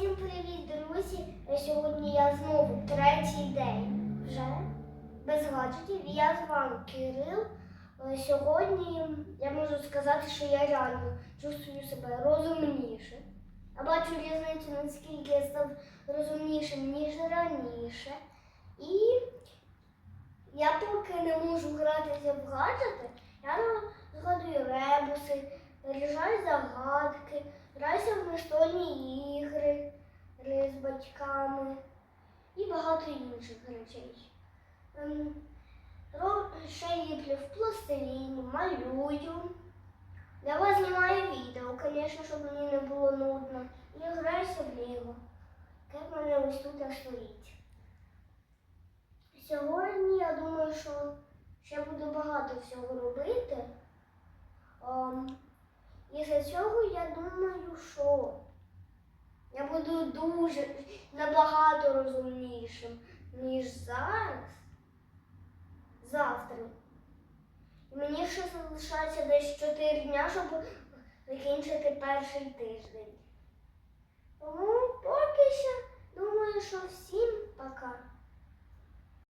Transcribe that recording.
Всім привіт, друзі! Сьогодні я знову третій день вже без гаджетів. Я з вами Кирил. Е, Сьогодні я можу сказати, що я реально чувствую себе розумніше. Я бачу різницю, наскільки я став розумнішим, ніж раніше. І я поки не можу гратися в гаджети, я згадую ребуси, рішаю загадки, граюся в настольні ігри гри з батьками і багато інших Ще ліплю в пластиліні, малюю. Для вас знімаю відео, звісно, щоб мені не було нудно. І граюся в ліго. Як мене ось тут стоїть. Сьогодні я думаю, що ще буду багато всього робити. І за цього я думаю, що я буду дуже набагато розумнішим, ніж зараз. Завтра. Мені ще залишається десь 4 дня, щоб закінчити перший тиждень.